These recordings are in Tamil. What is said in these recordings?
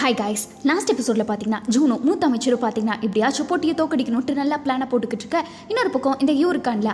ஹாய் காய்ஸ் லாஸ்ட் எபிசோடில் பார்த்தீங்கன்னா ஜூனோ மூத்த அமைச்சரும் பார்த்தீங்கன்னா இப்படியாச்சும் போட்டியை தோக்கடிக்கணும்ட்டு நல்லா பிளானை போட்டுக்கிட்டு இருக்க. இன்னொரு பக்கம் இந்த யூ இருக்கான்ல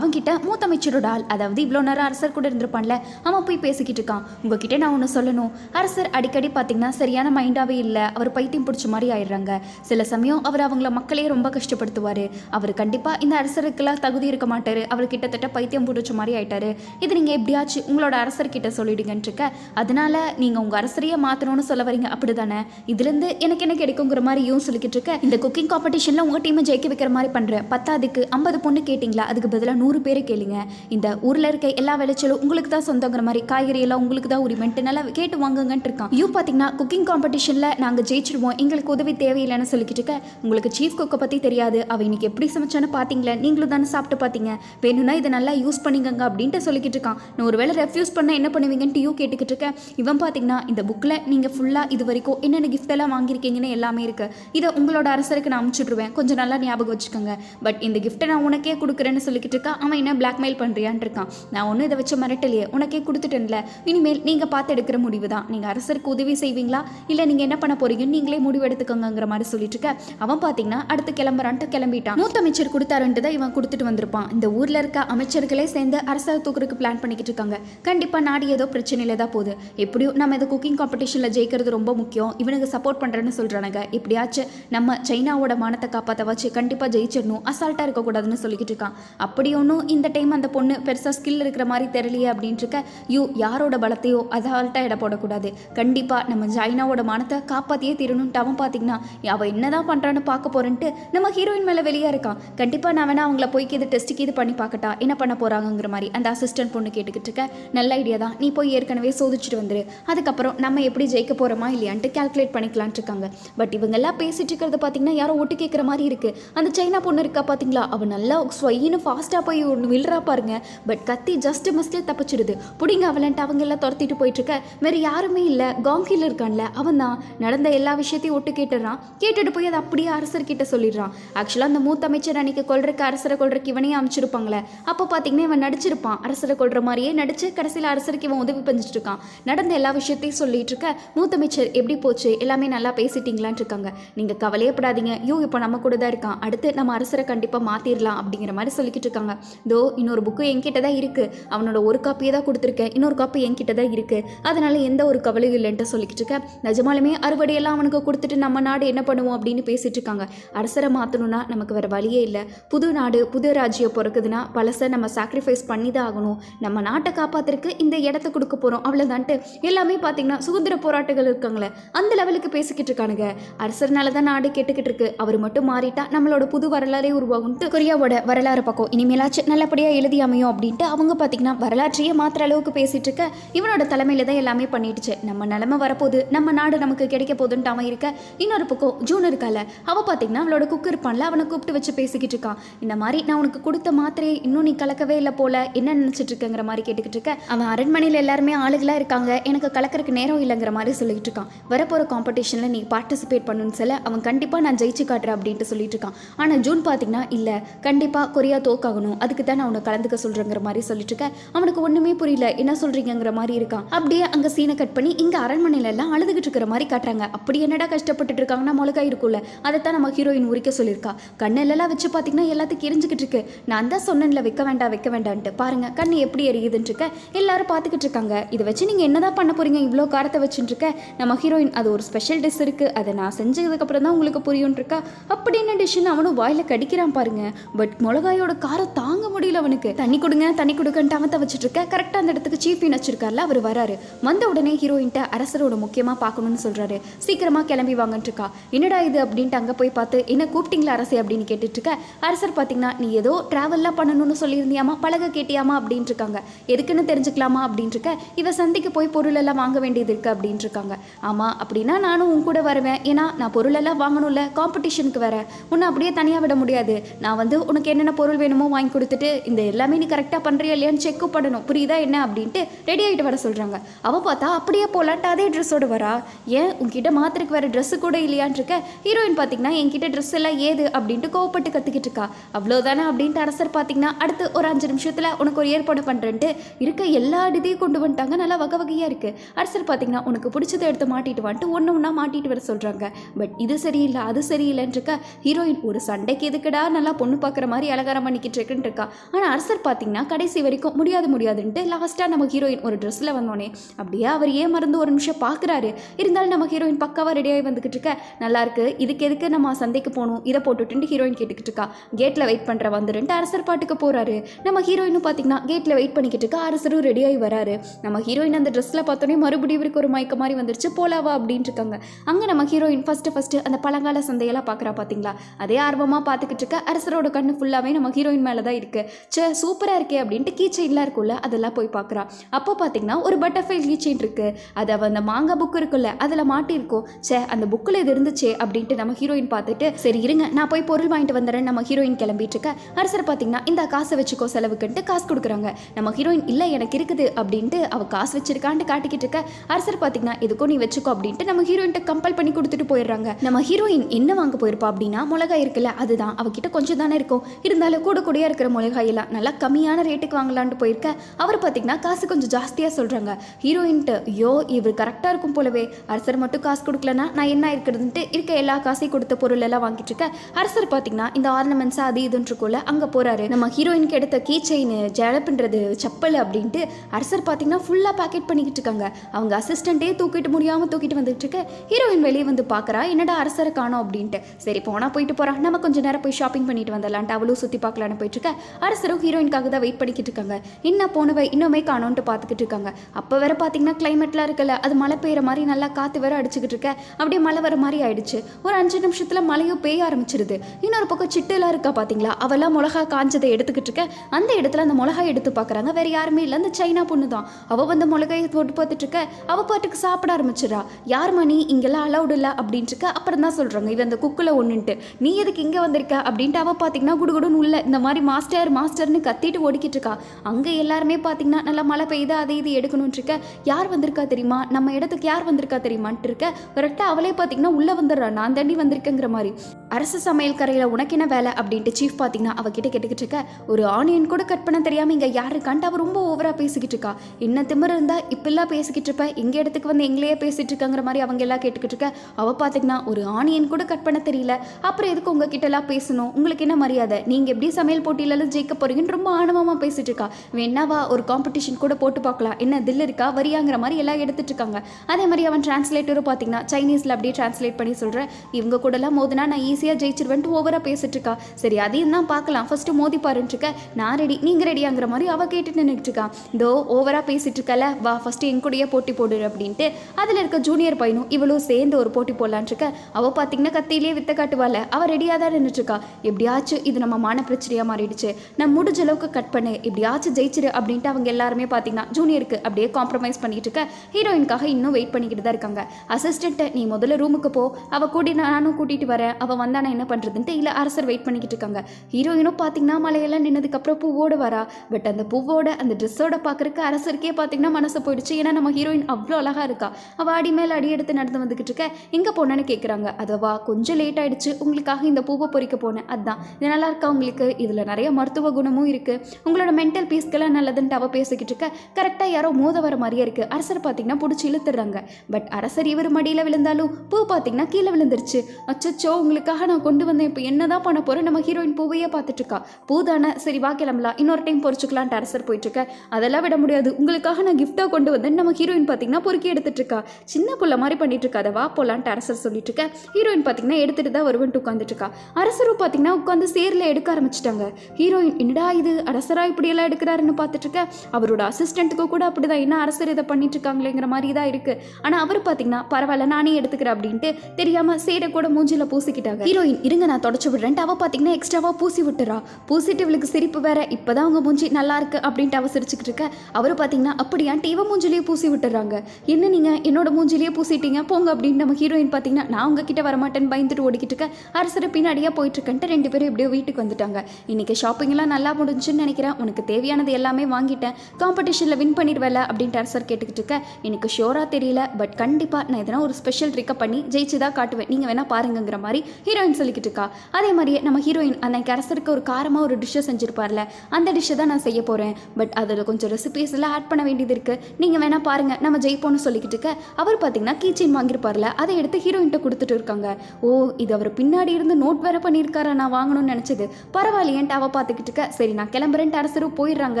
மூத்த அமைச்சரோட ஆள் அதாவது இவ்வளோ நேரம் அரசர் கூட இருந்திருப்பான்ல அவன் போய் பேசிக்கிட்டு இருக்கான். உங்ககிட்ட நான் ஒன்று சொல்லணும். அரசர் அடிக்கடி பார்த்தீங்கன்னா சரியான மைண்டாகவே இல்லை. அவர் பைத்தியம் பிடிச்ச மாதிரி ஆயிடுறாங்க. சில சமயம் அவர் அவங்கள மக்களே ரொம்ப கஷ்டப்படுத்துவார். அவர் கண்டிப்பாக இந்த அரசருக்கெல்லாம் தகுதி இருக்க மாட்டார். அவர் கிட்டத்தட்ட பைத்தியம் பிடிச்ச மாதிரி ஆயிட்டாரு. இது நீங்கள் எப்படியாச்சும் உங்களோட அரசர்கிட்ட சொல்லிடுங்கன்னு இருக்க. அதனால நீங்கள் உங்கள் அரசரையே மாற்றணும்னு சொல்ல வரீங்க. அப்படி தானே இதுலேருந்து எனக்கு என்ன கிடைக்குங்கிற மாதிரியும் சொல்லிக்கிட்டு இருக்க இந்த குக்கிங் காம்படிஷனில் உங்கள் டீமை ஜெயிக்க வைக்கிற மாதிரி பண்ணுறேன் பத்தாதுக்கு ஐம்பது பொண்ணு கேட்டிங்களா? அதுக்கு பதிலாக நூறு பேர் கேளுங்க. இந்த ஊரில் இருக்க எல்லா விளைச்சலும் உங்களுக்கு தான் சொந்தங்கிற மாதிரி காய்கறி எல்லாம் உங்களுக்கு தான் உரிமைன்ட்டு நல்லா கேட்டு வாங்குங்கன்ட்டு இருக்கான். யூ பார்த்தீங்கன்னா குக்கிங் காம்படிஷனில் நாங்கள் ஜெயிச்சிடுவோம் எங்களுக்கு உதவி தேவையில்லைன்னு சொல்லிக்கிட்டு இருக்க உங்களுக்கு சீஃப் குக்கை பற்றி தெரியாது. அவள் இன்னைக்கு எப்படி சமைச்சான்னு பார்த்தீங்களே நீங்களும் தானே சாப்பிட்டு பார்த்தீங்க வேணும்னா இதை நல்லா யூஸ் பண்ணிக்கங்க அப்படின்ட்டு சொல்லிக்கிட்டு இருக்கான். நான் ஒரு வேளை ரெஃப்யூஸ் பண்ணால் என்ன பண்ணுவீங்கன்ட்டு யூ கேட்டுக்கிட்டு இருக்கேன் இவன் பார்த்தீங்கன்னா இந்த புக்கில் நீங்கள் ஃபுல்லாக இது வரைக்கும் என்னென்ன gift எல்லாம் வாங்கியிருக்கீங்கன்னு எல்லாமே இருக்குது இதை உங்களோட அரசருக்கு நான் அமுச்சுட்ருவேன் கொஞ்சம் நல்லா ஞாபகம் வச்சுக்கோங்க. பட் இந்த கிஃப்ட்டை நான் உனக்கே கொடுக்குறேன்னு சொல்லிக்கிட்டு இருக்கா? அவன் என்ன பிளாக்மெயில் பண்ணுறியான்னு இருக்கான். நான் ஒன்றும் இதை வச்சு மிரட்டலையே. உனக்கே கொடுத்துட்டேன்ல. இனிமேல் நீங்கள் பார்த்து எடுக்கிற முடிவு தான் நீங்கள் அரசருக்கு உதவி செய்வீங்களா? இல்லை நீங்கள் என்ன பண்ண போறீங்கன்னு நீங்களே முடிவு எடுத்துக்கோங்கிற மாதிரி சொல்லிட்டு இருக்க. அவன் பார்த்தீங்கன்னா அடுத்து கிளம்புறான்ட்டு கிளம்பிட்டான். மூத்த அமைச்சர் கொடுத்தாருன்ட்டு தான் இவன் கொடுத்துட்டு வந்திருப்பான். இந்த ஊரில் இருக்க அமைச்சர்களே சேர்ந்து அரசர் தூக்குறதுக்கு பிளான் பண்ணிக்கிட்டு இருக்காங்க. கண்டிப்பாக நாடு ஏதோ பிரச்சனையில் தான் போகுது. எப்படியும் நம்ம இந்த குக்கிங் காம்படிஷனில் ஜெயிக்கிறது ரொம்ப முக்கியம். இவனுக்கு சப்போர்ட் பண்ணுறேன்னு சொல்கிறானுங்க இப்படியாச்சும் நம்ம சைனாவோட மானத்தை காப்பாற்ற வச்சு கண்டிப்பாக ஜெயிச்சிடணும். அசால்ட்டாக இருக்கக்கூடாதுன்னு சொல்லிக்கிட்டு இருக்கான். அப்படி ஒன்றும் இந்த டைம் அந்த பொண்ணு பெருசாக ஸ்கில் இருக்கிற மாதிரி தெரியலையே அப்படின்ட்டு இருக்க யூ யாரோட பலத்தையோ அசால்ட்டாக இட போடக்கூடாது. கண்டிப்பாக நம்ம சைனாவோட மானத்தை காப்பாற்றியே தீரணும்ட்டு அவன் பார்த்தீங்கன்னா அவள் என்னதான் பண்ணுறான்னு பார்க்க போறேன்ட்டு நம்ம ஹீரோயின் மேலே வெளியே இருக்கான். கண்டிப்பாக நான் வேணா அவங்கள போய்க்கு இது டெஸ்ட்டுக்கு இது பண்ணி பார்க்கட்டா என்ன பண்ண போகிறாங்கங்கிற மாதிரி அந்த அசிஸ்டன்ட் பொண்ணு கேட்டுக்கிட்டு இருக்க நல்ல ஐடியா தான். நீ போய் ஏற்கனவே சோதிச்சுட்டு வந்துரு. அதுக்கப்புறம் நம்ம எப்படி ஜெயிக்க போகிறோமா இல்லையான்ட்டு கால்குலேட் பண்ணிக்கலான்ட்டு இருக்காங்க பட் இவங்கெல்லாம் பேசிட்டு இருக்கிறத பார்த்தீங்கன்னா யாரோ ஒட்டு கேட்குற மாதிரி இருக்கு. அந்த சைனா பொண்ணு இருக்கா பார்த்தீங்களா அவள் நல்லா ஸ்வையின்னு ஃபாஸ்ட்டாக போய் ஒன்று விழுறா பாருங்க. பட் கத்தி ஜஸ்ட் மிஸ்டில் தப்பிச்சிடுது. பிடிங்க அவளன்ட்டு அவங்க எல்லாம் துரத்திட்டு போயிட்டு இருக்க வேற யாருமே இல்லை. காங்கில் இருக்கான்ல அவன் தான். நடந்த எல்லா விஷயத்தையும் ஒட்டு கேட்டுறான் கேட்டுட்டு போய் அதை அப்படியே அரசர்கிட்ட சொல்லிடுறான். ஆக்சுவலாக அந்த மூத்த அமைச்சர் அன்னைக்கு கொள்றக்கு அரசரை கொள்றக்கு இவனையும் அமைச்சிருப்பாங்களே. அப்போ பார்த்தீங்கன்னா இவன் நடிச்சிருப்பான். அரசரை கொள்ற மாதிரியே நடிச்சு கடைசியில் அரசருக்கு இவன் உதவி பண்ணிட்டு இருக்கான் நடந்த எல்லா விஷயத்தையும் சொல்லிட்டு இருக்க மூத்த அமைச்சர் எப்படி போச்சு? எல்லாமே நல்லா பேசிட்டீங்களான்னு இருக்காங்க நீங்கள் கவலையப்படாதீங்க. யோ இப்போ நம்ம கூட தான் இருக்கான். அடுத்து நம்ம அரசரை கண்டிப்பாக மாற்றிடலாம் அப்படிங்கிற மாதிரி சொல்லிக்கிட்டு இருக்காங்க தோ இன்னொரு புக்கு என்கிட்ட தான் இருக்குது அவனோட ஒரு காப்பியை தான் கொடுத்துருக்கேன். இன்னொரு காப்பி என்கிட்ட தான் இருக்குது அதனால் எந்த ஒரு கவலையும் இல்லைன்ட்டு சொல்லிக்கிட்டு இருக்கேன் நிஜமாலுமே அறுவடையெல்லாம் அவனுக்கு கொடுத்துட்டு நம்ம நாடு என்ன பண்ணுவோம் அப்படின்னு பேசிகிட்டு இருக்காங்க அரசரை மாற்றணும்னா நமக்கு வேறு வழியே இல்லை. புது நாடு புது ராஜ்யம் பிறக்குதுன்னா பழசை நம்ம சாக்ரிஃபைஸ் பண்ணி தான் ஆகணும். நம்ம நாட்டை காப்பாற்றுறதுக்கு இந்த இடத்த கொடுக்க போகிறோம் அவ்வளோதான்ட்டு எல்லாமே பார்த்தீங்கன்னா சுதந்திர போராட்டங்கள் இருக்காங்களே. அந்த லெவல் லெவலுக்கு பேசிக்கிட்டு இருக்கானுங்க. அரசர்னால தான் நாடு கேட்டுக்கிட்டு இருக்கு. அவர் மட்டும் மாறிட்டா நம்மளோட புது வரலாறே உருவாகும்ட்டு கொரியாவோட வரலாறு பக்கம். இனிமேலாச்சும் நல்லபடியாக எழுதி அமையும் அப்படின்ட்டு அவங்க பார்த்தீங்கன்னா வரலாற்றையே மாத்திர அளவுக்கு பேசிட்டு இருக்க இவனோட தலைமையில தான் எல்லாமே பண்ணிடுச்சு. நம்ம நிலைமை வரப்போகுது. நம்ம நாடு நமக்கு கிடைக்க போதுன்ட்டு அவன் இருக்க. இன்னொரு பக்கம் ஜூன் இருக்கால அவ பார்த்தீங்கன்னா அவளோட குக் இருப்பான்ல அவனை கூப்பிட்டு வச்சு பேசிக்கிட்டு இருக்கான். இந்த மாதிரி நான் உனக்கு கொடுத்த மாத்திரையை இன்னும் நீ கலக்கவே இல்லை போல என்ன நினைச்சிட்டு இருக்கங்கிற மாதிரி கேட்டுக்கிட்டு இருக்க. அவன் அரண்மனையில் எல்லாருமே ஆளுகளா இருக்காங்க. எனக்கு கலக்கறதுக்கு நேரம் இல்லைங்கிற மாதிரி சொல்லிட்டு இருக்கான். வரப்போற காம்படிஷனில் நீ பார்ட்டிசிபேட் பண்ணணும்னு சொல்ல அவன் கண்டிப்பாக நான் ஜெயிச்சு காட்டுறேன் அப்படின்ட்டு சொல்லிட்டு இருக்கான். ஆனால் ஜூன் பார்த்தீங்கன்னா இல்லை கண்டிப்பாக கொரியா தோக்காகணும் அதுக்கு தான் நான் உன்னை கலந்துக்க சொல்கிறேங்கிற மாதிரி சொல்லிட்டு இருக்க அவனுக்கு ஒன்றுமே புரியல. என்ன சொல்கிறீங்கங்கிற மாதிரி இருக்கான். அப்படியே அங்கே சீனை கட் பண்ணி இங்கே அரண்மனையில எல்லாம் அழுதுகிட்டு இருக்கிற மாதிரி காட்டுறாங்க. அப்படி என்னடா கஷ்டப்பட்டுட்டு இருக்காங்கன்னா மிளகாய் இருக்கும்ல. அதைத்தான் நம்ம ஹீரோயின் உரிக்க சொல்லியிருக்கா. கண்ணெல்லாம் வச்சு பார்த்தீங்கன்னா எல்லாத்துக்கும் எரிஞ்சுக்கிட்டு இருக்கு. நான் தான் சொன்னேன்ல வைக்க வேண்டாம் வைக்க வேண்டான்ட்டு பாருங்க கண்ணு எப்படி எரியுதுன்னு இருக்க. எல்லாரும் பார்த்துக்கிட்டு இருக்காங்க. இதை வச்சு நீங்கள் என்னதான் பண்ண போறீங்க? இவ்வளோ காரத்தை வச்சுட்டு இருக்க. நம்ம ஹீரோயின் அது ஒரு ஸ்பெஷல் டிஷ் இருக்குது அதை நான் செஞ்சதுக்கப்புறம் தான் உங்களுக்கு புரியும் இருக்கா அப்படி என்ன டிஷ்னு அவனும் வாயில கடிக்கிறான் பாருங்க. பட் மிளகாயோட காரம் தாங்க முடியல அவனுக்கு. தண்ணி கொடுங்க தண்ணி கொடுக்கன்ட்டு அவன் வச்சுட்டு இருக்க கரெக்டாக அந்த இடத்துக்கு சீஃப் வச்சிருக்கார்ல அவர் வராரு. வந்த உடனே ஹீரோயின்ட்ட அரசரோட முக்கியமாக பார்க்கணும்னு சொல்கிறாரு சீக்கிரமாக கிளம்பி வாங்கன்ட்டு இருக்கா என்னடா இது அப்படின்ட்டு அங்கே போய் பார்த்து என்ன கூப்பிட்டீங்களா அரசே? அப்படின்னு கேட்டுட்டு இருக்க அரசர் பார்த்தீங்கன்னா நீ ஏதோ ட்ராவல்லாம் பண்ணணும்னு சொல்லியிருந்தியாமா? பழக கேட்டியாமா? அப்படின்ட்டு இருக்காங்க எதுக்குன்னு தெரிஞ்சுக்கலாமா? அப்படின்ட்டு இருக்க இவ சந்திக்கு போய் பொருள் எல்லாம் வாங்க வேண்டியது இருக்கு அப்படின்ட்டு இருக்காங்க ஆமாம் அப்படின்னா நானும் உன் கூட வருவேன். ஏன்னா நான் பொருளெல்லாம் வாங்கணும்ல காம்படிஷனுக்கு வர உன்னை அப்படியே தனியாக விட முடியாது. நான் வந்து உனக்கு என்னென்ன பொருள் வேணுமோ வாங்கி கொடுத்துட்டு இந்த எல்லாமே நீ கரெக்டாக பண்ணுறியா இல்லையான்னு செக் பண்ணணும். புரியுதா என்ன அப்படின்ட்டு ரெடி ஆகிட்டு வர சொல்கிறாங்க அவள் பார்த்தா அப்படியே போலான்ட்டு அதே ட்ரெஸ்ஸோடு வரா. ஏன்? உன்கிட்ட மாத்திரைக்கு வேறு ட்ரெஸ்ஸு கூட இல்லையான்னு இருக்க. ஹீரோயின் பார்த்தீங்கன்னா என்கிட்ட ட்ரெஸ் எல்லாம் ஏது அப்படின்ட்டு கோவப்பட்டு கற்றுக்கிட்டு இருக்கா. அவ்வளோதானே அப்படின்ட்டு அரசர் பார்த்தீங்கன்னா அடுத்து ஒரு அஞ்சு நிமிஷத்தில் உனக்கு ஒரு ஏற்பாடு பண்ணுறேன்ட்டு இருக்க எல்லா இதையும் கொண்டு வந்துட்டாங்க. நல்லா வகை வகையாக இருக்குது அரசர் பார்த்தீங்கன்னா உனக்கு பிடிச்சதை எடுத்து மாட்டிட்டு வந்துட்டு ஒன்று ஒன்றா மாட்டிட்டு வர சொல்கிறாங்க பட் இது சரியில்லை அது சரியில்லைன்னு ஹீரோயின் ஒரு சண்டைக்கு எதுக்குடா நல்லா பொண்ணு பார்க்குற மாதிரி அலங்காரம் பண்ணிக்கிட்டு இருக்குன்னு இருக்கா ஆனால் அரசர் பார்த்தீங்கன்னா கடைசி வரைக்கும் முடியாது முடியாதுன்ட்டு லாஸ்ட்டாக நம்ம ஹீரோயின் ஒரு ட்ரெஸ்ஸில் வந்தோடனே அப்படியே அவர் ஏன் மறந்து ஒரு நிமிஷம் பார்க்குறாரு இருந்தாலும் நம்ம ஹீரோயின் பக்காவாக ரெடியாகி வந்துக்கிட்டு இருக்க நல்லா இருக்கு இதுக்கு எதுக்கு நம்ம சந்தைக்கு போகணும் இதை போட்டுட்டு ஹீரோயின் கேட்டுக்கிட்டு இருக்கா கேட்டில் வெயிட் பண்ணுற வந்துருன்ட்டு அரசர் பாட்டுக்கு போகிறாரு நம்ம ஹீரோயினும் பார்த்தீங்கன்னா கேட்டில் வெயிட் பண்ணிக்கிட்டு இருக்கா அரசரும் ரெடியாகி வராரு. நம்ம ஹீரோயின் அந்த ட்ரெஸ்ஸில் பார்த்தோன்னே மறுபடியும் இவருக்கு ஒரு மயக்க மாதிரி வந்துருச்சு போலாவா அப்படின்ட்டு இருக்காங்க அங்கே நம்ம ஹீரோயின் ஃபஸ்ட்டு ஃபஸ்ட்டு அந்த பழங்கால சந்தையெல்லாம் பார்க்குறா பார்த்தீங்களா அதே ஆர்வமாக பார்த்துக்கிட்டு இருக்க அரசரோட கண்ணு ஃபுல்லாகவே நம்ம ஹீரோயின் மேலே தான் இருக்குது சே சூப்பராக இருக்கே அப்படின்ட்டு கீச்செயின்லாம் இருக்கும்ல அதெல்லாம் போய் பார்க்குறா அப்போ பார்த்தீங்கன்னா ஒரு பட்டர்ஃப்ளை கீச்செயின் இருக்குது அது அவ அந்த மாங்காய் புக் இருக்குல்ல அதில் மாட்டியிருக்கோம். சே அந்த புக்கில் இது இருந்துச்சே அப்படின்ட்டு நம்ம ஹீரோயின் பார்த்துட்டு சரி இருங்க நான் போய் பொருள் வாங்கிட்டு வந்துடுறேன் நம்ம ஹீரோயின் கிளம்பிட்டு இருக்க அரசர் பார்த்தீங்கன்னா இந்த காசை வச்சுக்கோ செலவுக்குன்ட்டு காசு கொடுக்குறாங்க. நம்ம ஹீரோயின் இல்லை எனக்கு இருக்குது அப்படின்ட்டு அவள் காசு வச்சிருக்கான்ட்டு காட்டிக்கிட்டு இருக்க அரசர் பார்த்தீங்கன்னா எதுக்கும் நீ வச்சுக்கோ அப்படின்ட்டு நம்ம ஹீரோயின்ட்ட கம்பல் பண்ணி கொடுத்துட்டு போயிடுறாங்க. நம்ம ஹீரோயின் என்ன வாங்க போயிருப்பா அப்படின்னா மிளகாய் இருக்குல்ல அதுதான். அவகிட்ட கொஞ்சம் தானே இருக்கும். இருந்தாலும் கூட கூடயா இருக்கிற மிளகாய் எல்லாம் நல்லா கம்மியான ரேட்டுக்கு வாங்கலான்ட்டு போயிருக்க. அவர் பார்த்தீங்கன்னா காசு கொஞ்சம் ஜாஸ்தியாக சொல்கிறாங்க ஹீரோயின்ட்டு ஐயோ இவர் கரெக்டாக இருக்கும் போலவே. அரசர் மட்டும் காசு கொடுக்கலனா நான் என்ன இருக்கிறதுன்ட்டு இருக்க எல்லா காசையும் கொடுத்த பொருள் எல்லாம் வாங்கிட்டு இருக்க. அரசர் பார்த்தீங்கன்னா இந்த ஆர்னமெண்ட்ஸ் அது இதுன்னு இருக்கும்ல அங்கே போகிறாரு நம்ம ஹீரோயினுக்கு எடுத்த கீ செயின் ஜலப்புன்றது செப்பல் அப்படின்ட்டு அரசர் பார்த்தீங்கன்னா ஃபுல்லாக பேக்கெட் பண்ணிக்கிட்டு இருக்காங்க. அவங்க அசிஸ்டண்ட்டே தூக்கிட்டு முடியாமல் தூக்கிட்டு வந்துட்டு இருக்க. ஹீரோயின் வெளியே வந்து பார்க்குறா என்னடா அரசரை காணோம் அப்படின்ட்டு. சரி போனால் போயிட்டு போகிறா நம்ம கொஞ்சம் நேரம் போய் ஷாப்பிங் பண்ணிட்டு வந்துடலான்ட்டு அவளும் சுற்றி பார்க்கலான்னு போயிட்டு இருக்க அரசரும் ஹீரோயினுக்காக தான் வெயிட் பண்ணிக்கிட்டு இருக்காங்க. என்ன போனவ இன்னுமே காணோன்ட்டு பார்த்துக்கிட்டு இருக்காங்க. அப்போ வேற பார்த்தீங்கன்னா கிளைமேட்லாம் இருக்குல்ல அது மழை பெய்யுற மாதிரி நல்லா காற்று வேற அடிச்சுக்கிட்டு இருக்க. அப்படியே மழை வர மாதிரி ஆயிடுச்சு. ஒரு அஞ்சு நிமிஷத்தில் மழையும் பெய்ய ஆரம்பிச்சிருது. இன்னொரு பக்கம் சிட்டுலாம் இருக்கா பார்த்தீங்களா அவெல்லாம் மிளகா காஞ்சதை எடுத்துக்கிட்டு இருக்க. அந்த இடத்துல அந்த மிளகாய் எடுத்து பார்க்குறாங்க வேற யாருமே இல்லை. அந்த சைனா பொண்ணு தான் அவள் வந்து மிளகாயை போட்டு பார்த்துட்டு இருக்க. அவள் பாட்டுக்கு சாப்பிட ஆரம்பிச்சிடா யார் மணி இங்கெல்லாம் அலௌட் இல்லை அப்படின்ட்டு இருக்க அப்புறம் தான் சொல்கிறாங்க இது அந்த குக்கில் ஒன்றுன்ட்டு நீ எதுக்கு இங்கே வந்திருக்க? அப்படின்ட்டு அவள் பார்த்தீங்கன்னா குடுகுடுன்னு உள்ள இந்த மாதிரி மாஸ்டர் மாஸ்டர்னு கத்திட்டு ஓடிக்கிட்டு இருக்கா அங்கே எல்லாருமே பார்த்தீங்கன்னா நல்லா மழை பெய்யுது அதை இது எடுக்கணும்னு இருக்க யார் வந்திருக்கா தெரியுமா? நம்ம இடத்துக்கு யார் வந்திருக்கா தெரியுமான்ட்டு இருக்க கரெக்டாக அவளே பார்த்தீங்கன்னா உள்ளே வந்துடுறா. நான் தாண்டி வந்திருக்கேங்கிற மாதிரி. அரசு சமையல் கரையில் உனக்கு என்ன வேலை? அப்படின்ட்டு சீஃப் பார்த்தீங்கன்னா அவகிட்ட கேட்டுக்கிட்டு இருக்க ஒரு ஆனியன் கூட கட் பண்ண தெரியாமல் இங்கே யார் இருக்கான்ட்டு அவள் ரொம்ப ஓவராக பேசிக்கிட்டு இருக்கா என்ன திமிரு இருந்தால் இப்பெல்லாம் பேசிக்கிட்டு இருப்ப எங்கள் இடத்துக்கு வந்து எங்களையே பேசிகிட்டு இருக்காங்கிற மாதிரி அவங்க எல்லாம் கேட்டுக்கிட்டு இருக்க அவள் பார்த்தீங்கன்னா ஒரு ஆனியன் கூட கட் பண்ண தெரியல. அப்புறம் எதுக்கு உங்ககிட்ட எல்லாம் பேசணும்? உங்களுக்கு என்ன மரியாதை? நீங்கள் எப்படி சமையல் போட்டியிலலாம் ஜெயிக்க போறீங்கன்னு ரொம்ப ஆணவமாக பேசிட்டு இருக்கா. வேணாவா ஒரு காம்படிஷன் கூட போட்டு பார்க்கலாம் என்ன தில் இருக்கா? வரியாங்கிற மாதிரி எல்லாம் எடுத்துட்டு இருக்காங்க. அதே மாதிரி அவன் டிரான்ஸ்லேட்டரும் பார்த்தீங்கன்னா சைனீஸில் அப்படியே டிரான்ஸ்லேட் பண்ணி சொல்கிறேன் இவங்க கூடலாம் மோதினா நான் ஈஸியாக ஜெயிச்சிருவேன்ட்டு ஓவராக பேசிட்டு இருக்கா. சரி அதையும் தான் பார்க்கலாம் ஃபஸ்ட்டு மோதி பாருன்ட்டு இருக்க நான் ரெடி நீங்கள் ரெடியாங்கிற மாதிரி அவள் கேட்டு நின்றுட்டு இருக்கான் இதோ ஓவராக பேசிட்டு இருக்கல வா ஃபஸ்ட்டு என் கூடயே போட்டி போடு அப்படின்ட்டு அதில் இருக்க ஜூனியர் பையனும் இவளும் சேர்ந்து ஒரு போட்டி போடலான்னு இருக்க அவள் பார்த்தீங்கன்னா கத்தியிலே வித்த காட்டுவாள் அவள் ரெடியாக தான் நின்றுட்டு இருக்கா எப்படியாச்சும் இது நம்ம மான பிரச்சனையாக மாறிடுச்சு. நான் முடிஞ்ச அளவுக்கு கட் பண்ணு. எப்படியாச்சும் ஜெயிச்சிரு அப்படின்ட்டு அவங்க எல்லாருமே பார்த்தீங்கன்னா ஜூனியருக்கு அப்படியே காம்ப்ரமைஸ் பண்ணிட்டு இருக்க ஹீரோயின்காக இன்னும் வெயிட் பண்ணிக்கிட்டு தான் இருக்காங்க. அசிஸ்டண்ட்டை நீ முதல்ல ரூமுக்கு போ. அவள் கூட்டி நானும் கூட்டிகிட்டு வரேன். அவள் வந்தா நான் என்ன பண்ணுறதுன்ட்டு இல்லை அரசர் வெயிட் பண்ணிக்கிட்டு இருக்காங்க. ஹீரோயினும் பார்த்தீங்கன்னா மலையெல்லாம் நின்னதுக்கப்புறம் பூவோட வரா பட் அந்த பூவோட அந்த ட்ரெஸ்ஸோட பார்க்குறக்கு அரசருக்கே பார்த்தீங்கன்னா மனசு போயிடுச்சு. ஏன்னா நம்ம ஹீரோயின் அவ்வளோ அழகாக இருக்கா. அவள் அடி மேலே அடி எடுத்து நடந்து வந்துக்கிட்டு இருக்க எங்கே போனேன்னு கேட்குறாங்க அதுவா கொஞ்சம் லேட் ஆயிடுச்சு. உங்களுக்காக இந்த பூவை பொறிக்க போனேன். அதான் இது நல்லா இருக்கா உங்களுக்கு? இதில் நிறைய மருத்துவ குணமும் இருக்குது உங்களோட மென்டல் பீஸ்க்கெல்லாம் நல்லதுன்ட்டு அவள் பேசிக்கிட்டு இருக்க. கரெக்டாக யாரோ மோத வர மாதிரியே இருக்குது அரசர் பார்த்தீங்கன்னா பிடிச்சி இழுத்துறாங்க. பட் அரசர் இவர் மடியில் விழுந்தாலும் பூ பார்த்தீங்கன்னா கீழே விழுந்துருச்சு. அச்சச்சோ உங்களுக்காக நான் கொண்டு வந்தேன். இப்போ என்னதான் பண்ண போகிறேன் நம்ம ஹீரோயின் பூவையே பார்த்துட்டு இருக்கா. பூ தானே? சரி வா கிளம்பலாம். இன்னொரு டைம் பொறிச்சுக்கலான்ட்டு அரசர் போயிட்டுருக்க அதெல்லாம் விட முடியாது. உங்களுக்காக நான் கிஃப்டாக கொண்டு வந்தேன் நம்ம ஹீரோயின் பார்த்தீங்கன்னா பொறுக்கி எடுத்துட்டு இருக்கா. சின்ன பிள்ளை மாதிரி பண்ணிட்டு இருக்காத வா போலான்ட்டு அரசர் சொல்லிட்டு இருக்க. ஹீரோயின் பார்த்தீங்கன்னா எடுத்துட்டு தான் வருவன்ட்டு உட்காந்துட்டு இருக்கா. அரசரும் பார்த்தீங்கன்னா உட்காந்து சேர்ல எடுக்க ஆரம்பிச்சிட்டாங்க. ஹீரோயின் என்னடா இது? அரசரா இப்படியெல்லாம் எடுக்கிறாருன்னு பார்த்துட்டு இருக்க? அவரோட அசிஸ்டண்ட்டுக்கு கூட அப்படிதான். என்ன அரசர் இதை பண்ணிட்டு இருக்காங்களேங்கிற மாதிரி தான் இருக்கு. ஆனா அவர் பார்த்தீங்கன்னா பரவாயில்ல நானே எடுத்துக்கிறேன் அப்படின்ட்டு தெரியாம சேரை கூட மூஞ்சில பூசிக்கிட்டாங்க. ஹீரோயின் இருங்க நான் தொடச்சு விடுறேன்ட்டு அவ பார்த்தீங்கன்னா எக்ஸ்ட்ராவா பூசி விட்டுறா. பூசிட்டு இவளுக்கு சிரிப்பு வேற. இப்பதான் அவங்க மூஞ்சி நல்லா இருக்கு அப்படின்ட்டு அவ சிரிச்சுக்கிட்டு இருக்க. அவர் பார்த்தீங்கன்னா அப்படியான்ட்டு இவ மூஞ்சிலேயே பூசி விட்டுறாங்க. என்ன நீங்க என்னோட மூஞ்சிலேயே பூசிட்டீங்க போங்க அப்படின்னு நம்ம ஹீரோயின் பார்த்தீங்கன்னா நான் உங்ககிட்ட வரமாட்டேன்னு பயந்துட்டு ஓடிக்கிட்டு இருக்க அரசர் பின்னாடியே போயிட்டு இருக்கேன்ட்டு ரெண்டு பேரும் எப்படியோ வீட்டுக்கு வந்துட்டாங்க. இன்னைக்கு ஷாப்பிங்லாம் நல்லா முடிஞ்சுன்னு நினைக்கிறேன். உனக்கு தேவையானது எல்லாமே வாங்கிட்டேன். காம்படிஷனில் வின் பண்ணிடுவேல அப்படின்ட்டு அரசர் கேட்டுக்கிட்டு இருக்க. எனக்கு ஷோராக தெரியல பட் கண்டிப்பாக நான் எதனா ஒரு ஸ்பெஷல் ட்ரிக்கை பண்ணி ஜெயிச்சு தான் காட்டுவேன். நீங்கள் வேணால் பாருங்கங்கிற மாதிரி ஹீரோயின் சொல்லிக்கிட்டு இருக்கா. அதே மாதிரியே நம்ம ஹீரோயின் அன்னைக்கு அரசருக்கு ஒரு காரமாக ஒரு டிஷ்ஷை செஞ்சுருப்பார்ல அந்த டிஷ்ஷை தான் நான் செய்ய போகிறேன் பட் அதில் கொஞ்சம் ரெசிபீஸ் எல்லாம் ஆட் பண்ண வேண்டியது இருக்குது நீங்கள் வேணால் பாருங்கள் நம்ம ஜெயிப்போம்னு சொல்லிக்கிட்டு இருக்க. அவர் பார்த்தீங்கன்னா கீ செயின் வாங்கியிருப்பார்ல அதை எடுத்து ஹீரோயின்ட்ட கொடுத்துட்டு இருக்காங்க. ஓ இது அவர் பின்னாடி இருந்து நோட் வேற பண்ணியிருக்காரா நான் வாங்கணும்னு நினச்சது. பரவாயில்லையேன்ட்டு அவள் பார்த்துக்கிட்டு இருக்க. சரி நான் கிளம்புறேன்ட்டு அரசரும் போயிடுறாங்க.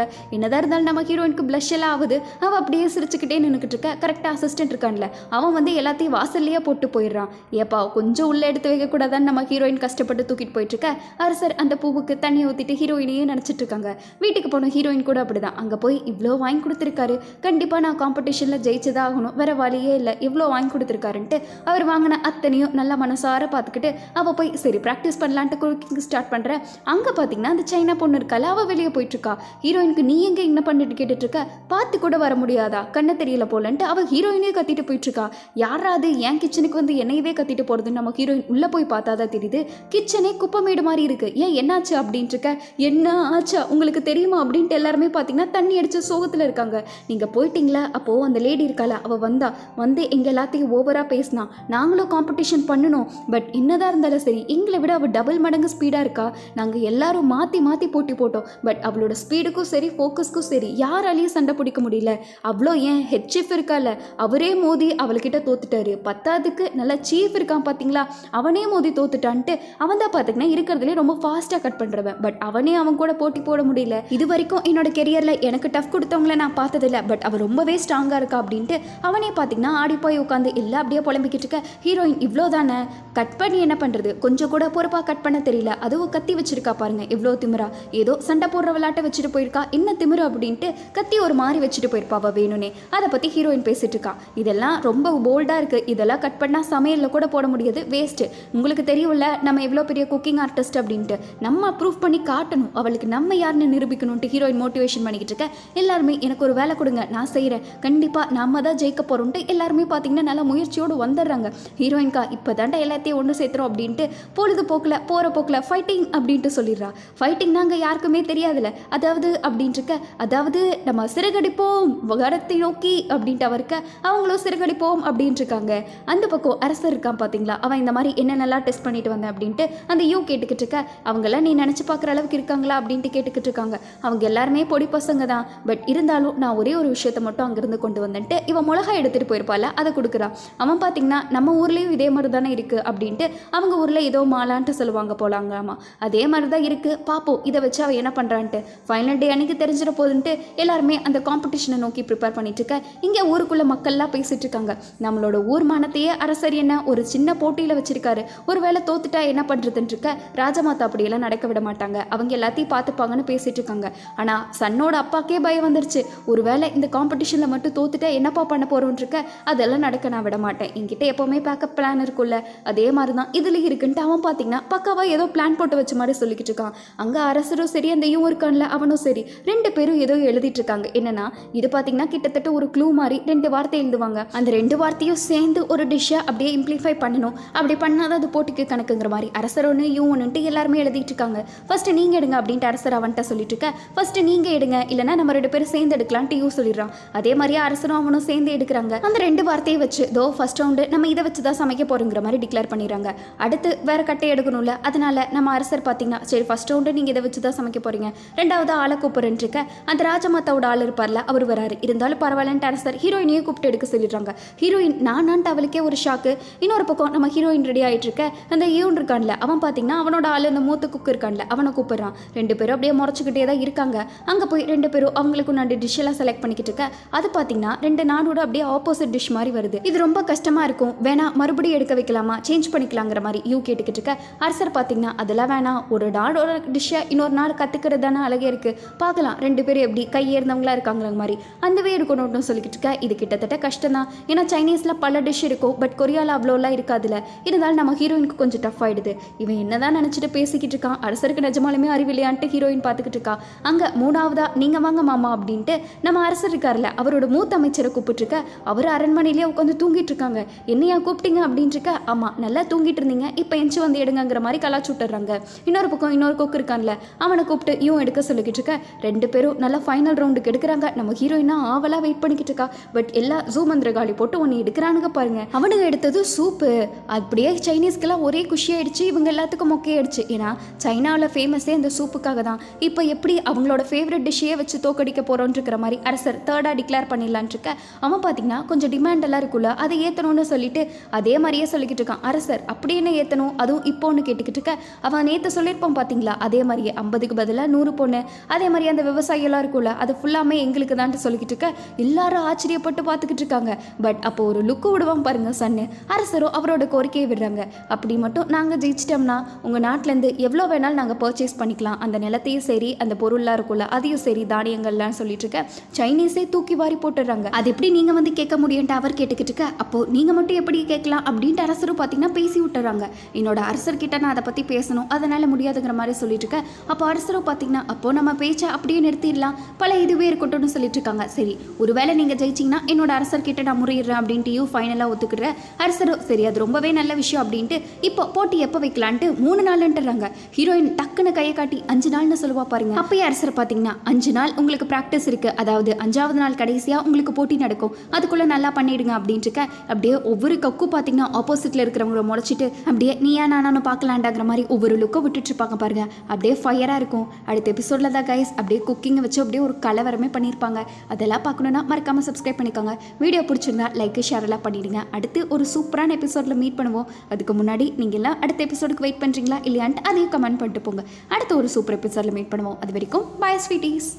என்னதான் இருந்தாலும் நம்ம ஹீரோயினுக்கு ப்ளஷ் எல்லாம் ஆகுது. அவள் அப்படியே சிரிச்சுக்கிட்டே நின்றுக்கிட்டு இருக்க. கரெக்டாக அசிஸ்டன்ட் இருக்கான்ல. அவன் வந்து எல்லாத்தையும் வாசல்லையே போட்டு போயிடுறான். ஏப்பா கொஞ்சம் உள்ளே எடுத்து வைக்கக்கூடாதான்னு நம்ம ஹீரோயின் கஷ்டப்பட்டு தூக்கிட்டு போயிட்டு இருக்க? அரசர் அந்த பூவுக்கு தண்ணி ஊற்றிட்டு ஹீரோயினையே நினச்சிட்டு இருக்காங்க. வீட்டுக்கு போன ஹீரோயின் கூட அப்படிதான். அங்கே போய் இவ்வளோ வாங்கி கொடுத்துருக்காரு. கண்டிப்பாக நான் காம்படிஷனில் ஜெயிச்சதாக ஆகணும். வேற வழியே இல்லை. இவ்வளோ வாங்கி கொடுத்துருக்காருன்ட்டு அவர் வாங்கின அத்தனையும் நல்லா மனசார பார்த்துக்கிட்டு அவள் போய் சரி ப்ராக்டிஸ் பண்ணலான்ட்டு குக்கிங் ஸ்டார்ட் பண்ணுற அங்கே பார்த்தீங்கன்னா அந்த சைனா பொண்ணு இருக்கால அவள் வெளியே போயிட்டுருக்கா. ஹீரோயினுக்கு நீ எங்கே என்ன பண்ணிட்டு கேட்டுட்டு இருக்க பார்த்து கூட வர முடியாதா? கண்ணை தெரியல போலன்ட்டு அவள் ஹீரோயினே கத்திட்டு போயிட்டுருக்கா. யாராவது என் கிச்சனுக்கு வந்து என்னையவே கத்திட்டு போகிறதுன்னு நம்ம ஹீரோயின் உள்ளே போய் பார்த்தா தான் தெரியுது. கிச்சனே குப்பமேடு மாதிரி இருக்கு. ஏன் என்னாச்சு அப்படின்ட்டு இருக்க என்ன ஆச்சா? உங்களுக்கு தெரியுமா? அப்படின்ட்டு எல்லாருமே பார்த்தீங்கன்னா தண்ணி அடிச்ச சோகத்தில் இருக்காங்க. நீங்கள் போயிட்டீங்களா? அப்போது அந்த லேடி இருக்கால அவள் வந்தா. வந்து எங்கெல்லாம் எல்லாத்தையும் ஓவராக பேசினா நாங்களும் காம்படிஷன் பண்ணணும். பட் என்னதான் இருந்தாலும் சரி எங்களை விட அவள் டபுள் மடங்கு ஸ்பீடாக இருக்கா? நாங்கள் எல்லாரும் மாற்றி மாற்றி போட்டி போட்டோம். பட் அவளோட ஸ்பீடுக்கும் சரி ஃபோக்கஸ்க்கும் சரி யாராலையும் சண்டை பிடிக்க முடியல. அவ்வளோ ஏன் ஹெட் சீஃப் இருக்கால? அவரே மோதி அவள்கிட்ட தோத்துட்டாரு. பத்தாவதுக்கு நல்லா சீஃப் இருக்கான் பார்த்தீங்களா அவனே மோதி தோத்துட்டான்ட்டு அவன் தான் பார்த்துக்கினா இருக்கிறதுலே ரொம்ப ஃபாஸ்ட்டாக கட் பண்ணுறவன் பட் அவனே அவன் கூட போட்டி போட முடியல. இது வரைக்கும் என்னோட கெரியரில் எனக்கு டஃப் கொடுத்தவங்கள நான் பார்த்ததில்ல. பட் அவள் ரொம்பவே ஸ்ட்ராங்காக இருக்கா அப்படின்ட்டு அவனே பார்த்தீங்கன்னா ஆடி போய் உட்காந்து எல்லாம் அப்படியே புலம்பிக்கிட்டு இருக்க. ஹீரோயின் இவ்வளோ தானே கட் பண்ணி என்ன பண்ணுறது கொஞ்சம் கூட பொறுப்பாக கட் பண்ண தெரியல. அதுவும் கத்தி வச்சிருக்கா பாருங்க எவ்வளோ திமிரா. ஏதோ சண்டை போடுற விளையாட்டை வச்சுட்டு போயிருக்கா. என்ன திமிரு அப்படின்ட்டு கத்தி ஒரு மாதிரி வச்சுட்டு போயிருப்பா வேணும்னே அதை பற்றி ஹீரோயின் பேசிட்டு இருக்கா. இதெல்லாம் ரொம்ப போல்டாக இருக்குது இதெல்லாம் கட் பண்ணால் சமையலில் கூட போட முடியாது. வேஸ்ட்டு உங்களுக்கு தெரியும்ல நம்ம எவ்வளோ பெரிய குக்கிங் ஆர்டிஸ்ட் அப்படின்ட்டு. நம்ம ப்ரூவ் பண்ணி காட்டணும். அவளுக்கு நம்ம யாருன்னு நிரூபிக்கணும்ட்டு ஹீரோயின் மோட்டிவேஷன் பண்ணிக்கிட்டு இருக்க. எல்லாருமே எனக்கு ஒரு வேலை கொடுங்க நான் செய்கிறேன் கண்டிப்பாக நம்ம தான் ஜெயிக்க போகிறோம்ட்டு எல்லாருமே பார்த்தீங்கன்னா நல்லா முயற்சியோடு வந்துடுறாங்க. ஹீரோயின்கா இப்போ தாண்டா எல்லாத்தையும் ஒன்று சேர்த்துறோம் அப்படின்ட்டு பொழுதுபோக்கில் போகிற போக்கில் ஃபைட்டிங் அப்படின்ட்டு சொல்லிடுறா. ஃபைட்டிங் நாங்கள் யாருக்குமே தெரியாதுல்ல. அதாவது அப்படின்ட்டுருக்க அதாவது நம்ம சிறகடிப்போம் வகரத்தை நோக்கி அப்படின்ட்டு அவருக்க அவங்களும் சிறகடிப்போம் அப்படின்ட்டுருக்காங்க அந்த பக்கம் அரசர் இருக்கான் பார்த்தீங்களா அவன் இந்த மாதிரி என்னென்னலாம் டெஸ்ட் பண்ணிட்டு வந்தேன் அப்படின்ட்டு அந்த யூ கேட்டுக்கிட்டு இருக்க அவங்கெல்லாம் நீ நினச்சி பார்க்குற அளவுக்கு இருக்காங்களா அப்படின்ட்டு கேட்டுக்கிட்டு இருக்காங்க அவங்க எல்லாருமே பொடி பசங்க தான் பட் இருந்தாலும் நான் ஒரே ஒரு விஷயத்த மட்டும் அங்கேருந்து கொண்டு வந்தேன்ட்டு இவன் மிளகா எடுத்துகிட்டு போயிருப்பால அதை கொடுக்க கொடுக்குறா அவன் பார்த்தீங்கன்னா நம்ம ஊர்லேயும் இதே மாதிரி தானே இருக்குது அப்படின்ட்டு அவங்க ஊரில் ஏதோ மாலான்ட்டு சொல்லுவாங்க போலாங்க. அதே மாதிரி தான் இருக்குது பார்ப்போம் இதை வச்சு அவள் என்ன பண்ணுறான்ட்டு ஃபைனல் டே அன்னைக்கு தெரிஞ்சிட போகுதுன்ட்டு எல்லாருமே அந்த காம்படிஷனை நோக்கி ப்ரிப்பேர் பண்ணிட்டு இருக்க இங்கே ஊருக்குள்ள மக்கள்லாம் பேசிட்டு இருக்காங்க நம்மளோட ஊர் மானத்தையே அரசர் என்ன ஒரு சின்ன போட்டியில் வச்சிருக்காரு. ஒருவேளை தோத்துட்டா என்ன பண்ணுறதுன்னு இருக்க ராஜமாதா அப்படியெல்லாம் நடக்க விட மாட்டாங்க. அவங்க எல்லாத்தையும் பார்த்துப்பாங்கன்னு பேசிட்டு இருக்காங்க ஆனால் சன்னோட அப்பாக்கே பயம் வந்துருச்சு. ஒருவேளை இந்த காம்படிஷனில் மட்டும் தோத்துட்டா என்னப்பா பண்ண போகிறோன்ட்டு இருக்க அதெல்லாம் நடக்க நான் விட மாட்டேன். என்கிட்ட எப்போவுமே பேக்கப் பிளான் இருக்கும்ல. அதே மாதிரி தான் இதில் இருக்குன்ட்டு அவன் பார்த்தீங்கன்னா பக்காவாக ஏதோ பிளான் போட்டு வச்ச மாதிரி சொல்லிக்கிட்டு இருக்கான். அங்கே அரசரும் சரி அந்த இவன் இருக்கான்ல அவனும் சரி. ரெண்டு பேரும் ஏதோ எழுதிட்டு இருக்காங்க. என்னன்னா இது பார்த்தீங்கன்னா கிட்டத்தட்ட ஒரு க்ளூ மாதிரி ரெண்டு வார்த்தை எழுதுவாங்க. அந்த ரெண்டு வார்த்தையும் சேர்ந்து ஒரு டிஷ்ஷை அப்படியே இம்ப்ளிஃபை பண்ணணும். அப்படி பண்ணாதான் அது போட்டிக்கு கணக்குங்கிற மாதிரி. அரசர் ஒன்று யூ ஒன்றுன்ட்டு எல்லாருமே எழுதிட்டு இருக்காங்க. ஃபஸ்ட்டு நீங்கள் எடுங்க அப்படின்ட்டு அரசர் அவன்கிட்ட சொல்லிட்டு இருக்க. ஃபஸ்ட்டு நீங்கள் எடுங்க. இல்லைன்னா நம்ம ரெண்டு பேரும் சேர்ந்து எடுக்கலான்ட்டு யூ சொல்லிடுறான். அதே மாதிரியே அரசரும் அவனும் சேர்ந்து எடுக்கிறாங்க. அந்த ரெண்டு வார்த்தையை வச்சு தோ ஃபஸ்ட் ரவுண்டு நம்ம இதை வச்சு தான் சமைக்க போகிறோங்கிற மாதிரி டிக்ளேர் பண்ணிடுறாங்க. அடுத்து வேறு கட்டை எடுக்கணும்ல அதனால் நம்ம அரசர் பார்த்தீங்கன்னா சரி ஃபஸ்ட் ரவுண்டு நீங்கள் இதை வச்சு தான் சமைக்க போகிறீங்க ரெண்டாவது ஆளை கூப்பிடுறேன்னு இருக்க அந்த ராஜமாத்தாவோட ஆள் இருப்பார்ல அவர் வராரு. இருந்தாலும் பரவாயில்லன்ட்டு அரசர் ஹீரோயினையும் கூப்பிட்டு எடுக்க சொல்லிடுறாங்க. ஹீரோயின் நானான்ட்டு அவளுக்கே ஒரு ஷாக்கு இன்னொரு பக்கம் நம்ம ஹீரோயின் ரெடி ஆகிட்டு இருக்க அந்த ஈவன் இருக்கான்ல அவன் பார்த்தீங்கன்னா அவனோட ஆள் அந்த மூத்த குக்கு இருக்கான்ல அவனை கூப்பிட்றான். ரெண்டு பேரும் அப்படியே முறைச்சிக்கிட்டே தான் இருக்காங்க. அங்கே போய் ரெண்டு பேரும் அவங்களுக்கு நான் டிஷ்ஷெல்லாம் செலக்ட் பண்ணிக்கிட்டு இருக்க அது பார்த்தீங்கன்னா ரெண்டு நாடோட அப்படியே ஆப்போசிட் டிஷ் மாதிரி வருது. இது ரொம்ப கஷ்டமா இருக்கும். வேணா மறுபடியும் எடுக்க வைக்கலாமா? சேஞ்ச் பண்ணிக்கலாங்கிற மாதிரி யூ கேட்டுக்கிட்டு இருக்க. அரசர் பார்த்தீங்கன்னா அதெல்லாம் வேணாம். ஒரு நாளோட டிஷ்ஷை இன்னொரு நாள் கற்றுக்கிறது தானே அழகே இருக்குது பார்க்கலாம். ரெண்டு பேரும் எப்படி கையேர்ந்தவங்களா இருக்காங்கிற மாதிரி. அந்தவே இருக்கணும்னு சொல்லிக்கிட்டு இருக்க. இது கிட்டத்தட்ட கஷ்டம் தான் ஏன்னா சைனீஸில் பல டிஷ் இருக்கும். பட் கொரியாவில் அவ்வளோலாம் இருக்காதுல்ல. இருந்தாலும் நம்ம ஹீரோயினுக்கு கொஞ்சம் டஃப் ஆயிடுது. இவன் என்னதான் நினச்சிட்டு பேசிக்கிட்டு இருக்கான். அரசருக்கு நிஜமாலுமே அறிவில்லையான்ட்டு ஹீரோயின் பார்த்துக்கிட்டு இருக்கா. அங்கே மூணாவதா நீங்கள் வாங்க மாமா அப்படின்ட்டு நம்ம அரசர் இருக்கார்ல அவரோட மூத்த அமைச்சரை கூப்பிட்டுருக்க. அவர் அரண்மனையிலேயே உட்காந்து தூங்கிட்டு இருக்காங்க என்னையா கூப்பிட்டீங்க அப்படின்ட்டு இருக்க ஆமாம் நல்லா தூங்கிட்டு இருந்தீங்க இப்போ எஞ்சி வந்து எடுங்கங்கிற மாதிரி கலாச்சு விட்டுறாங்க இன்னொரு பக்கம் இன்னொரு கொக்கு இருக்கான்ல அவனை கூப்பிட்டு இவன் எடுக்க சொல்லிக்கிட்டு இருக்க ரெண்டு பேரும் நல்லா ஃபைனல் ரவுண்டுக்கு எடுக்கிறாங்க. நம்ம ஹீரோயினா ஆவலாக வெயிட் பண்ணிக்கிட்டு இருக்கா பட் எல்லா ஜூ மந்திர காலி போட்டு ஒன்று எடுக்கிறானுங்க பாருங்க. அவனுங்க எடுத்தது சூப்பு அப்படியே சைனீஸ்க்கெல்லாம் ஒரே குஷியாயிடுச்சு. இவங்க எல்லாத்துக்கும் மொக்கையாயிடுச்சு. ஏன்னா சைனாவில் ஃபேமஸே இந்த சூப்புக்காக தான். இப்போ எப்படி அவங்களோட ஃபேவரட் டிஷ்ஷே வச்சு தோக்கடிக்க போகிறோன்னு இருக்கிற மாதிரி அரசர் தேர்டாக டிக்ளேர் பண்ணிடலான் இருக்க அவன் பார்த்தீங்கன்னா கொஞ்சம் டிமாண்ட் எல்லாம் இருக்கும் இருக்குல்ல அதை ஏற்றணும்னு சொல்லிட்டு அதே மாதிரியே சொல்லிக்கிட்டு இருக்கான். அரசர் அப்படி என்ன ஏற்றணும் அதுவும் இப்போன்னு கேட்டுக்கிட்டு இருக்க. அவன் நேற்று சொல்லியிருப்பான் பார்த்தீங்களா அதே மாதிரியே ஐம்பதுக்கு பதிலாக நூறு பொண்ணு. அதே மாதிரி அந்த விவசாயியெல்லாம் இருக்குல்ல அது ஃபுல்லாமே எங்களுக்கு தான்ட்டு சொல்லிக்கிட்டு இருக்க. எல்லாரும் ஆச்சரியப்பட்டு பார்த்துக்கிட்டு இருக்காங்க. பட் அப்போ ஒரு லுக்கு விடுவான் பாருங்க சன்னு. அரசரும் அவரோட கோரிக்கையை விடுறாங்க. அப்படி மட்டும் நாங்கள் ஜெயிச்சிட்டோம்னா உங்கள் நாட்டிலேருந்து எவ்வளோ வேணாலும் நாங்கள் பர்ச்சேஸ் பண்ணிக்கலாம். அந்த நிலத்தையும் சரி அந்த பொருள்லாம் இருக்குல்ல அதையும் சரி தானியங்கள்லாம் சொல்லிட்டு இருக்க. சைனீஸே தூக்கி வாரி போட்டுடுறாங்க. அது எப்படி நீங்கள் வந்து கேட்க முடியும்ட்டு அவர் கேட்டுக்கிட்டு இருக்க அப்போ நீங்கள் மட்டும் எப்படி கேட்கலாம் அப்படின்ட்டு அரசரும் பார்த்தீங்கன்னா பேசி விட்டுறாங்க. என்னோட அரசர்கிட்ட நான் அதை பற்றி பேசணும் அதனால முடியாதுங்கிற மாதிரி சொல்லிட்டு இருக்க. அப்போ அரசரும் பார்த்தீங்கன்னா அப்போ நம்ம பேச்சை அப்படியே நிறுத்திடலாம். பல இதுவே இருக்கட்டும்னு சொல்லிட்டு இருக்காங்க. சரி ஒருவேளை நீங்கள் ஜெயிச்சிங்கன்னா என்னோட அரசர்கிட்ட நான் முறையிடுறேன் அப்படின்ட்டு யூ ஃபைனலாக ஒத்துக்கிற அரசரும் சரி அது ரொம்பவே நல்ல விஷயம் அப்படின்ட்டு இப்போ போட்டி எப்போ வைக்கலான்ட்டு மூணு நாள்ன்ட்டுறாங்க ஹீரோயின் டக்குன்னு கையை காட்டி அஞ்சு நாள்னு சொல்லுவா பாருங்க. அப்பயே அரசர் பார்த்தீங்கன்னா அஞ்சு நாள் உங்களுக்கு ப்ராக்டிஸ் இருக்கு. அதாவது அஞ்சாவது நாள் கடைசியாக உங்களுக்கு போட்டி நடக்கும். அதுக்குள்ளே நல்லா பண்ணிடுங்க அப்படின்ட்டு அப்படியே ஒவ்வொரு கக்கும் பார்த்தீங்கன்னா ஆப்போசிட்டில் இருக்கிறவங்கள முளைச்சிட்டு அப்படியே நீயா நானும் பார்க்கலாண்டாங்கிற மாதிரி ஒவ்வொரு லுக்கை விட்டுட்டு இருப்பாங்க பாருங்க. அப்படியே ஃபயராக இருக்கும். அடுத்த எபிசோடில் தான் கைஸ் அப்படியே குக்கிங்கை வச்சு அப்படியே ஒரு கலவரமே பண்ணியிருப்பாங்க அதெல்லாம் பார்க்கணுன்னா மறக்காமல் சப்ஸ்கிரைப் பண்ணிக்கோங்க. வீடியோ பிடிச்சிருந்தா லைக் ஷேர் எல்லாம் பண்ணிடுங்க. அடுத்து ஒரு சூப்பரான எபிசோடில் மீட் பண்ணுவோம். அதுக்கு முன்னாடி நீங்கள் எல்லாம் அடுத்த எபிசோடுக்கு வெயிட் பண்ணுறீங்களா இல்லையான்ட்டு அதையும் கமெண்ட் பண்ணிட்டு போங்க. அடுத்த ஒரு சூப்பர் எபிசோடில் மீட் பண்ணுவோம். அது வரைக்கும் பாய் ஸ்வீட்டீஸ்